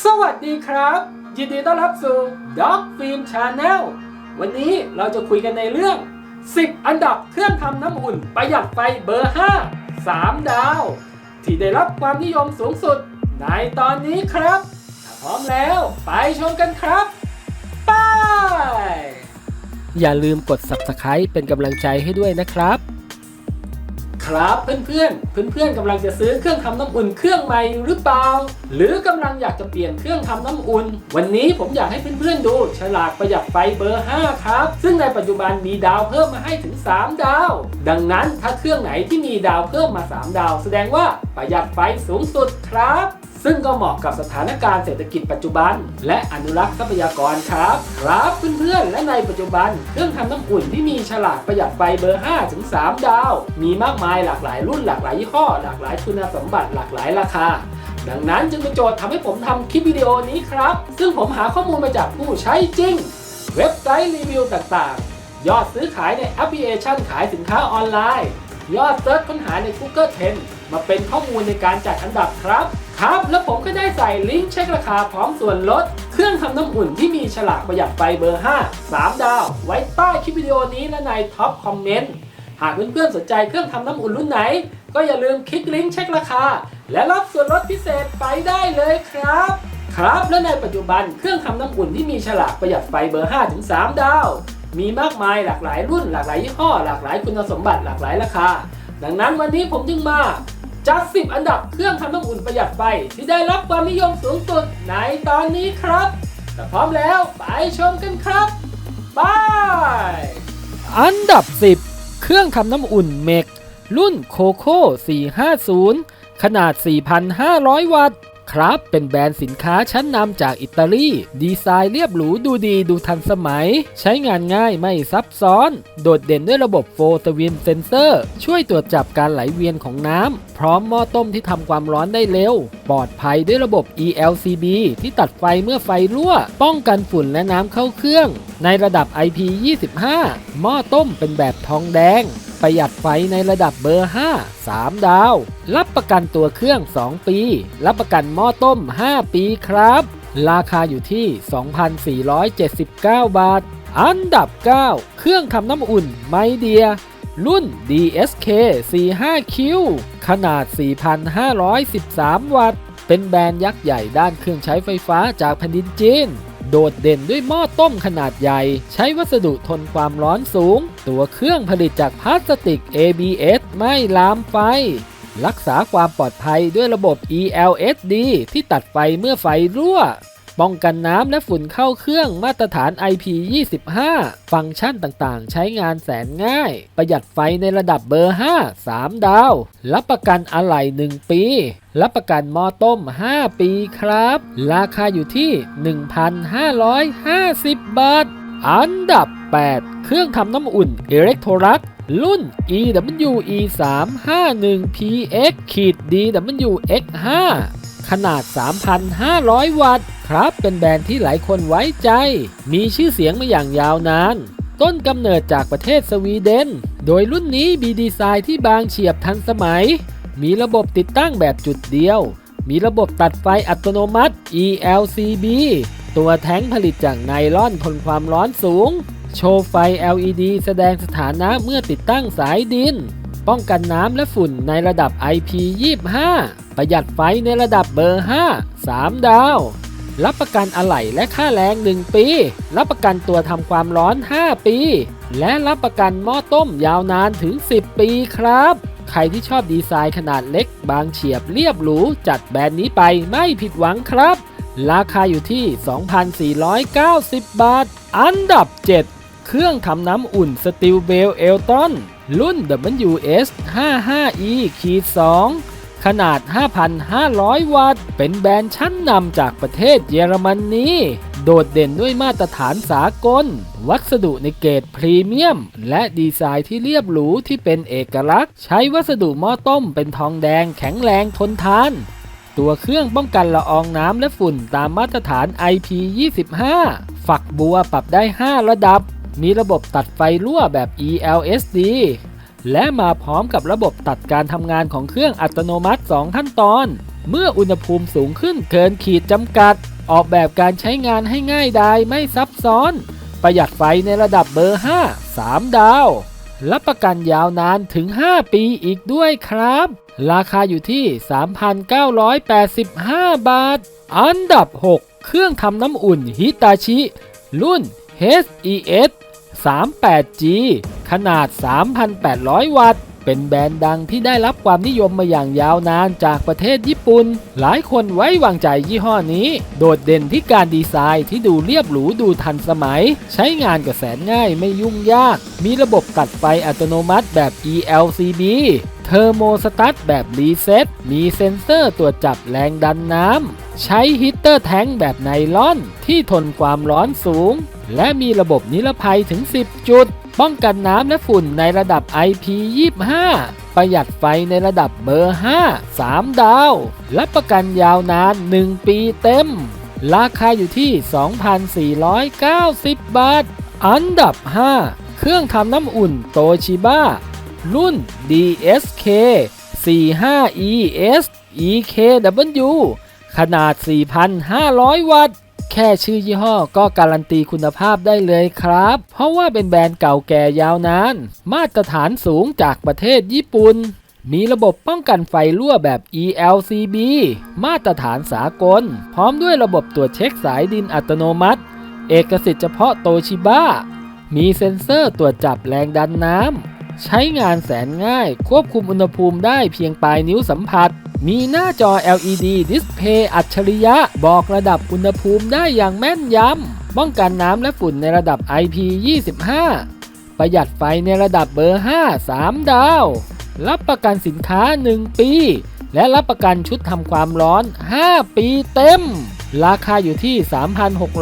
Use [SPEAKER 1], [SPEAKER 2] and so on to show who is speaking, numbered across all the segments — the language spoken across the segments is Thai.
[SPEAKER 1] สวัสดีครับ ยินดีต้อนรับสู่ Dog Film Channel วันนี้เราจะคุยกันในเรื่อง 10 อันดับเครื่องทำน้ำอุ่นประหยัดไฟเบอร์ 5 3 ดาว ที่ได้รับความนิยมสูงสุดในตอนนี้ครับ ถ้าพร้อมแล้วไปชมกันครับไป
[SPEAKER 2] อย่าลืมกด subscribe เป็นกำลังใจให้ด้วยนะครับ
[SPEAKER 1] ครับเพื่อนๆ เพื่อนๆกำลังจะซื้อเครื่องทำน้ำอุ่นเครื่องใหม่หรือเปล่า หรือกำลังอยากจะเปลี่ยนเครื่องทำน้ำอุ่น วันนี้ผมอยากให้เพื่อนๆดูฉลากประหยัดไฟเบอร์ 5 ครับ ซึ่งในปัจจุบันมีดาวเพิ่มมาให้ถึง 3 ดาว ดังนั้นถ้าเครื่องไหนที่มีดาวเพิ่มมา 3 ดาว แสดงว่าประหยัดไฟสูงสุดครับ ซึ่งก็เหมาะกับสถานการณ์เศรษฐกิจปัจจุบัน และอนุรักษ์ทรัพยากรครับ ครับเพื่อนๆและในปัจจุบัน เครื่องทำน้ำอุ่นที่มีฉลากประหยัดไฟเบอร์ 5 ถึง 3 ดาว มีมากมายหลากหลายรุ่นหลากหลายยี่ห้อ หลากหลายคุณสมบัติหลากหลายราคาดังนั้นจึงเป็นโจทย์ทำให้ผมทำคลิปวิดีโอนี้ครับ ซึ่งผมหาข้อมูลมาจากผู้ใช้จริง เว็บไซต์รีวิวต่างๆ ยอดซื้อขายในแอปพลิเคชันขายสินค้าออนไลน์ ยอดเซิร์ชค้นหาใน Google Trend มาเป็นข้อมูลในการจัดอันดับครับ ครับ แล้วผมก็ได้ใส่ลิงก์เช็คราคาพร้อมส่วนลด เครื่องทำน้ำอุ่นที่มีฉลากประหยัดไฟเบอร์ 5 3 ดาว ไว้ใต้คลิปวิดีโอนี้และในท็อปคอมเมนต์หากเพื่อนๆสนใจเครื่องทำน้ำอุ่นรุ่นไหน ก็อย่าลืมคลิกลิงก์เช็คราคา และรับส่วนลดพิเศษไปได้เลยครับ ครับและในปัจจุบันเครื่องทำน้ำอุ่นที่มีฉลากประหยัดไฟเบอร์ 5 ถึง 3 ดาว มีมากมายหลากหลายรุ่น หลากหลายยี่ห้อ หลากหลายคุณสมบัติหลากหลายราคา ดังนั้นวันนี้ผมจึงมา จัด10 อันดับเครื่องทำน้ำอุ่นประหยัดไฟที่ได้รับความนิยมสูงสุดในตอนนี้ครับถ้าพร้อมแล้วไปชมกันครับบาย
[SPEAKER 2] อันดับ 10 เครื่องทำน้ำอุ่นเมกรุ่นโคโค่450 ขนาด 4,500 วัตต์ ครับ เป็นแบรนด์สินค้าชั้นนำจากอิตาลี ดีไซน์เรียบหรูดูดีดูทันสมัย ใช้งานง่ายไม่ซับซ้อน โดดเด่นด้วยระบบโฟตวินเซนเซอร์ ช่วยตรวจจับการไหลเวียนของน้ำ พร้อมหม้อต้มที่ทำความร้อนได้เร็ว ปลอดภัยด้วยระบบ ELCB ที่ตัดไฟเมื่อไฟรั่ว ป้องกันฝุ่นและน้ำเข้าเครื่อง ในระดับ IP25 หม้อต้มเป็นแบบทองแดง ประหยัดไฟในระดับเบอร์ 5 3 ดาว รับประกันตัวเครื่อง 2 ปี รับประกันหม้อต้ม 5 ปีครับ ราคาอยู่ที่ 2,479 บาท อันดับ 9 เครื่องทำน้ำอุ่นไมเดีย รุ่น DSK 45Q ขนาด 4,513 วัตต์ เป็นแบรนด์ยักษ์ใหญ่ด้านเครื่องใช้ไฟฟ้าจากแผ่นดินจีน โดดเด่นด้วยหม้อต้มขนาดใหญ่ ใช้วัสดุทนความร้อนสูง ตัวเครื่องผลิตจากพลาสติก ABS ไม่ลามไฟ รักษาความปลอดภัยด้วยระบบ ELSD ที่ตัดไฟเมื่อไฟรั่ว ป้องกันน้ำและฝุ่นเข้าเครื่องมาตรฐาน IP25 ฟังก์ชันต่างๆ ใช้งานแสนง่าย ประหยัดไฟในระดับเบอร์ 5 3 ดาว รับประกันอะไหล่ 1 ปี รับประกันหม้อต้ม 5 ปีครับ ราคาอยู่ที่ 1,550 บาท อันดับ 8 เครื่องทำน้ำอุ่นเอเล็กโทรักรุ่น EWE 3 5 1 PX ขีด DWX 5ขนาด 3,500 วัตต์ครับเป็นแบรนด์ที่หลายคนไว้ใจ มีชื่อเสียงมาอย่างยาวนาน ต้นกำเนิดจากประเทศสวีเดน โดยรุ่นนี้มีดีไซน์ที่บางเฉียบทันสมัย มีระบบติดตั้งแบบจุดเดียว มีระบบตัดไฟอัตโนมัติ ELCB ตัวแท้งผลิตจากไนลอนทนความร้อนสูง โชว์ไฟ LED แสดงสถานะเมื่อติดตั้งสายดิน ป้องกันน้ำและฝุ่นในระดับ IP25 ประหยัดไฟในระดับเบอร์ 5 3 ดาว รับประกันอะไหล่และค่าแรง 1 ปี รับประกันตัวทำความร้อน 5 ปี และรับประกันหม้อต้มยาวนานถึง 10 ปีครับ ใครที่ชอบดีไซน์ขนาดเล็ก บางเฉียบเรียบหรู จัดแบรนด์นี้ไปไม่ผิดหวังครับ ราคาอยู่ที่ 2,490 บาท อันดับ 7 เครื่องทำน้ำอุ่นสติลเบลเอลตันรุ่น WS 55E 2 ขนาด 5,500 วัตต์ เป็นแบรนด์ชั้นนำจากประเทศเยอรมนีโดดเด่นด้วยมาตรฐานสากล วัสดุในเกรดพรีเมียม และดีไซน์ที่เรียบหรูที่เป็นเอกลักษณ์ ใช้วัสดุหม้อต้มเป็นทองแดงแข็งแรงทนทาน ตัวเครื่องป้องกันละอองน้ำและฝุ่นตามมาตรฐาน IP25 ฝักบัวปรับได้ 5 ระดับ มีระบบตัดไฟรั่วแบบ ELSD และมาพร้อมกับระบบตัดการทำงานของเครื่องอัตโนมัติ 2 ขั้นตอน เมื่ออุณหภูมิสูงขึ้นเกินขีดจำกัด ออกแบบการใช้งานให้ง่ายดายไม่ซับซ้อน ประหยัดไฟในระดับเบอร์ 5 3 ดาว รับประกันยาวนานถึง 5 ปีอีกด้วยครับ ราคาอยู่ที่ 3,985 บาท อันดับ 6 เครื่องทำน้ำอุ่นฮิตาชิ รุ่น HES 38G ขนาด 3,800 วัตต์ เป็นแบรนด์ดังที่ได้รับความนิยมมาอย่างยาวนานจากประเทศญี่ปุ่น หลายคนไว้วางใจยี่ห้อนี้ โดดเด่นที่การดีไซน์ที่ดูเรียบหรูดูทันสมัย ใช้งานก็แสนง่ายไม่ยุ่งยาก มีระบบตัดไฟอัตโนมัติแบบ ELCB เทอร์โมสตัตแบบรีเซ็ตมีเซ็นเซอร์ตรวจจับแรงดันน้ำ ใช้ฮีตเตอร์แทงแบบไนลอน ที่ทนความร้อนสูง และมีระบบนิรภัยถึง 10 จุด ป้องกันน้ำและฝุ่นในระดับ IP25 ประหยัดไฟในระดับเบอร์ 5 3 ดาวและประกันยาวนาน 1 ปีเต็ม ราคาอยู่ที่ 2,490 บาท อันดับ 5 เครื่องทำน้ำอุ่นโตชิบ้า รุ่น DSK 45ES EKW ขนาด 4,500 วัตต์ แค่ชื่อยี่ห้อก็การันตีคุณภาพได้เลยครับ เพราะว่าเป็นแบรนด์เก่าแก่ยาวนาน มาตรฐานสูงจากประเทศญี่ปุ่น มีระบบป้องกันไฟรั่วแบบ ELCB มาตรฐานสากล พร้อมด้วยระบบตรวจเช็คสายดินอัตโนมัติ เอกสิทธิ์เฉพาะโตชิบ้ามีเซ็นเซอร์ตรวจจับแรงดันน้ำใช้งานแสนง่าย ควบคุมอุณหภูมิได้เพียงปลายนิ้วสัมผัส มีหน้าจอ LED ดิสเพย์อัจฉริยะ บอกระดับอุณหภูมิได้อย่างแม่นยำ ป้องกันน้ำและฝุ่นในระดับ IP25 ประหยัดไฟในระดับเบอร์ 5 3 ดาว รับประกันสินค้า 1 ปี และรับประกันชุดทำความร้อน 5 ปีเต็ม ราคาอยู่ที่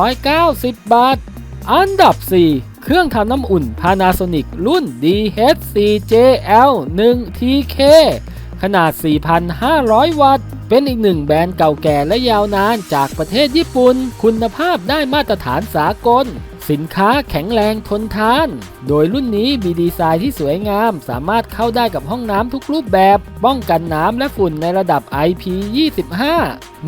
[SPEAKER 2] 3,690 บาท อันดับ 4เครื่องทำน้ำอุ่น Panasonic รุ่น DHCJL 1 TK ขนาด 4,500 วัตต์ เป็นอีกหนึ่งแบรนด์เก่าแก่และยาวนานจากประเทศญี่ปุ่น คุณภาพได้มาตรฐานสากล สินค้าแข็งแรงทนทาน โดยรุ่นนี้มีดีไซน์ที่สวยงาม สามารถเข้าได้กับห้องน้ำทุกรูปแบบ ป้องกันน้ำและฝุ่นในระดับ IP25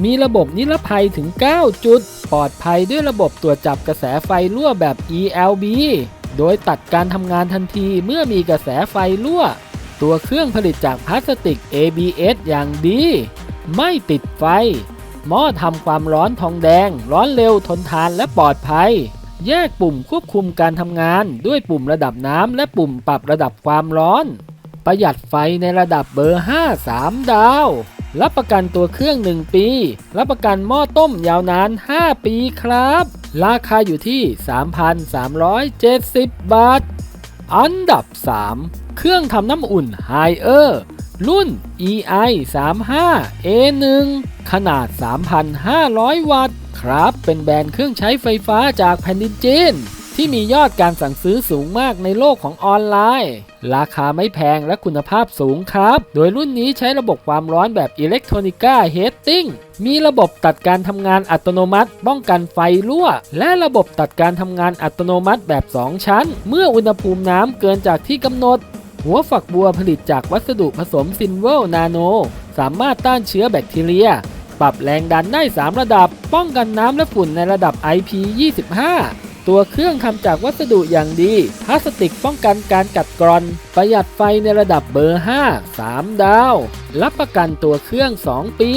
[SPEAKER 2] มีระบบนิรภัยถึง 9 จุด ปลอดภัยด้วยระบบตรวจจับกระแสไฟรั่วแบบ ELB โดยตัดการทำงานทันทีเมื่อมีกระแสไฟรั่ว ตัวเครื่องผลิตจากพลาสติก ABS อย่างดี ไม่ติดไฟ หม้อทำความร้อนทองแดง ร้อนเร็วทนทานและปลอดภัย แยกปุ่มควบคุมการทำงานด้วยปุ่มระดับน้ำและปุ่มปรับระดับความร้อน ประหยัดไฟในระดับเบอร์ 5 3 ดาว รับประกันตัวเครื่อง 1 ปี รับประกันหม้อต้มยาวนาน 5 ปีครับ ราคาอยู่ที่ 3,370 บาท อันดับ 3 เครื่องทำน้ำอุ่น h i เออร์รุ่น EI 35 A1 ขนาด 3,500 วัตต์ ครับ เป็นแบรนด์เครื่องใช้ไฟฟ้าจากแผ่นดินจีน ที่มียอดการสั่งซื้อสูงมากในโลกของออนไลน์ ราคาไม่แพงและคุณภาพสูงครับ โดยรุ่นนี้ใช้ระบบความร้อนแบบอิเล็กทรอนิก้าเฮดติ้งมีระบบตัดการทำงานอัตโนมัติ ป้องกันไฟรั่ว และระบบตัดการทำงานอัตโนมัติแบบ 2 ชั้น เมื่ออุณหภูมิน้ำเกินจากที่กำหนด หัวฝักบัวผลิตจากวัสดุผสมซินเวลนาโน สามารถต้านเชื้อแบคทีเรีย ปรับแรงดันได้ 3 ระดับ ป้องกันน้ำและฝุ่นในระดับ IP25 ตัวเครื่องทำจากวัสดุอย่างดี พลาสติกป้องกันการกัดกร่อน ประหยัดไฟในระดับเบอร์ 5 3 ดาว รับประกันตัวเครื่อง 2 ปี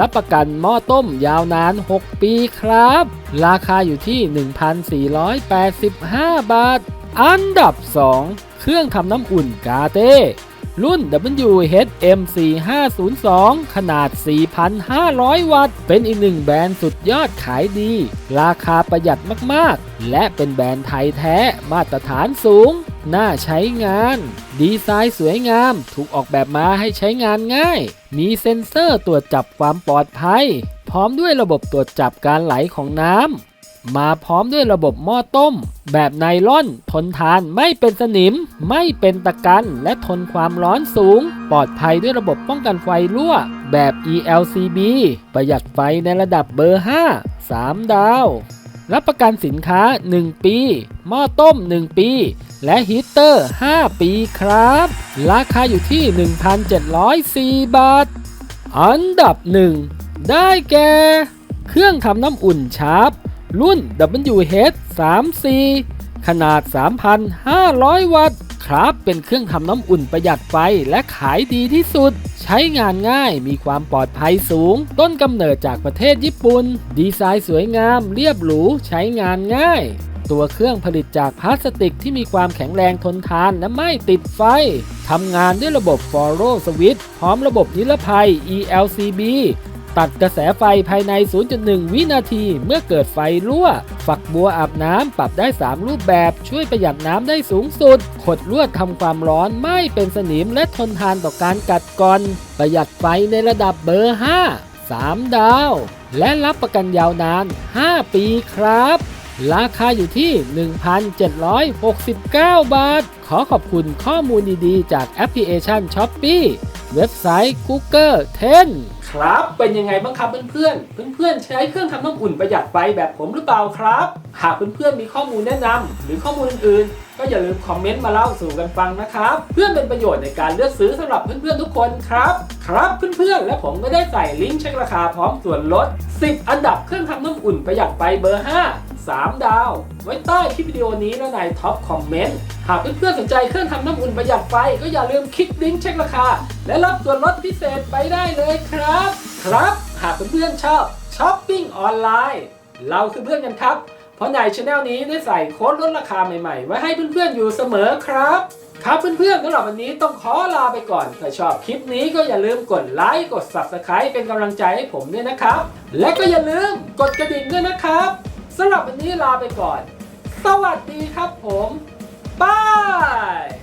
[SPEAKER 2] รับประกันหม้อต้มยาวนาน 6 ปีครับ ราคาอยู่ที่ 1,485 บาท อันดับ 2 เครื่องทำน้ำอุ่นกาเต้ รุ่น WHM4502 ขนาด 4,500 วัตต์ เป็นอีกหนึ่งแบรนด์สุดยอดขายดี ราคาประหยัดมากๆ และเป็นแบรนด์ไทยแท้มาตรฐานสูง น่าใช้งาน ดีไซน์สวยงาม ถูกออกแบบมาให้ใช้งานง่าย มีเซ็นเซอร์ตรวจจับความปลอดภัย พร้อมด้วยระบบตรวจจับการไหลของน้ำ มาพร้อมด้วยระบบหม้อต้ม แบบไนล่อน ทนทานไม่เป็นสนิม ไม่เป็นตะกันและทนความร้อนสูง ปลอดภัยด้วยระบบป้องกันไฟรั่ว แบบ ELCB ประหยัดไฟในระดับเบอร์ 5 3 ดาว รับประกันสินค้า 1 ปี หม้อต้ม 1 ปี และฮีตเตอร์ 5 ปีครับ ราคาอยู่ที่ 1,704 บาท อันดับหนึ่งได้แก่ เครื่องทำน้ำอุ่นชาร์ป รุ่น WH 3 c ขนาด 3,500 วัตต์ ครับ เป็นเครื่องทำน้ำอุ่นประหยัดไฟและขายดีที่สุด ใช้งานง่าย มีความปลอดภัยสูง ต้นกำเนิดจากประเทศญี่ปุ่น ดีไซน์สวยงาม เรียบหรู ใช้งานง่าย ตัวเครื่องผลิตจากพลาสติกที่มีความแข็งแรงทนทานและไม่ติดไฟ ทำงานด้วยระบบ Follow Switch พร้อมระบบนิรภัย ELCB ตัดกระแสไฟภายใน 0.1 วินาทีเมื่อเกิดไฟรั่ว ฝักบัวอาบน้ำปรับได้ 3 รูปแบบช่วยประหยัดน้ำได้สูงสุด ขดลวดทำความร้อนไม่เป็นสนิมและทนทานต่อการกัดกร่อน ประหยัดไฟในระดับเบอร์ 5 3 ดาว และรับประกันยาวนาน 5 ปีครับ ราคาอยู่ที่ 1,769 บาท ขอขอบคุณข้อมูลดีๆ จากแอปพลิเคชัน s h o p e e เว็บไซต์ Google 10
[SPEAKER 1] ครับ เป็นยังไงบ้างครับเพื่อนๆ เพื่อนๆ ใช้เครื่องทำน้ำอุ่นประหยัดไฟแบบผมหรือเปล่าครับ หากเพื่อนๆ มีข้อมูลแนะนำหรือข้อมูลอื่นๆ ก็อย่าลืมคอมเมนต์มาเล่าสู่กันฟังนะครับ เพื่อเป็นประโยชน์ในการเลือกซื้อสำหรับเพื่อนๆ ทุกคนครับ ครับเพื่อนๆ และผมก็ได้ใส่ลิงก์เช็คราคาพร้อมส่วนลด 10 อันดับเครื่องทำน้ำอุ่นประหยัดไฟเบอร์ 5 3 ดาว ไว้ใต้คลิปวิดีโอนี้และในท็อปคอมเมนต์ หากเพื่อนๆสนใจเครื่องทำน้ำอุ่นประหยัดไฟ ก็อย่าลืมคลิกลิงก์เช็คราคา และรับส่วนลดพิเศษไปได้เลยครับ ครับ หากเพื่อนๆชอบช้อปปิ้งออนไลน์ เราคือเพื่อนกันครับ เพราะในช anel นี้ได้ใส่โค้ดลดราคาใหม่ๆ ไว้ให้เพื่อนๆอยู่เสมอครับ ครับเพื่อนๆสำหรับวันนี้ต้องขอลาไปก่อนถ้าชอบคลิปนี้ก็อย่าลืมกดไลค์กด Subscribe เป็นกำลังใจให้ผมด้วยนะครับ และก็อย่าลืมกดกระดิ่งด้วยนะครับ สำหรับวันนี้ลาไปก่อน สวัสดีครับผมบาย